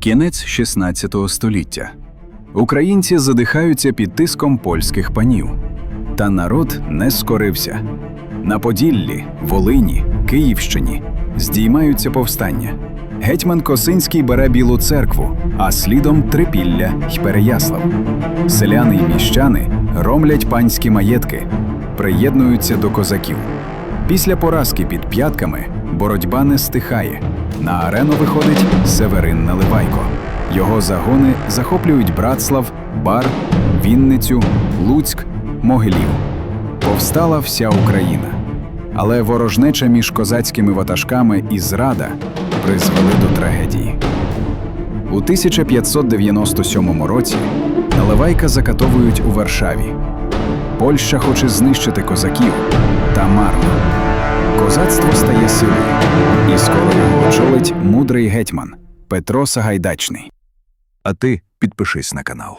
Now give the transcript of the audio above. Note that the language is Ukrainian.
Кінець 16 століття. Українці задихаються під тиском польських панів. Та народ не скорився. На Поділлі, Волині, Київщині здіймаються повстання. Гетьман Косинський бере Білу церкву, а слідом Трипілля й Переяслав. Селяни й міщани ромлять панські маєтки, приєднуються до козаків. Після поразки під п'ятками боротьба не стихає. На арену виходить Северин Наливайко. Його загони захоплюють Братслав, Бар, Вінницю, Луцьк, Могилів. Повстала вся Україна. Але ворожнеча між козацькими ватажками і зрада призвели до трагедії. У 1597 році Наливайка закатовують у Варшаві. Польща хоче знищити козаків, та марно. Козацтво стає і скоро його очолить мудрий гетьман Петро Сагайдачний. А ти підпишись на канал.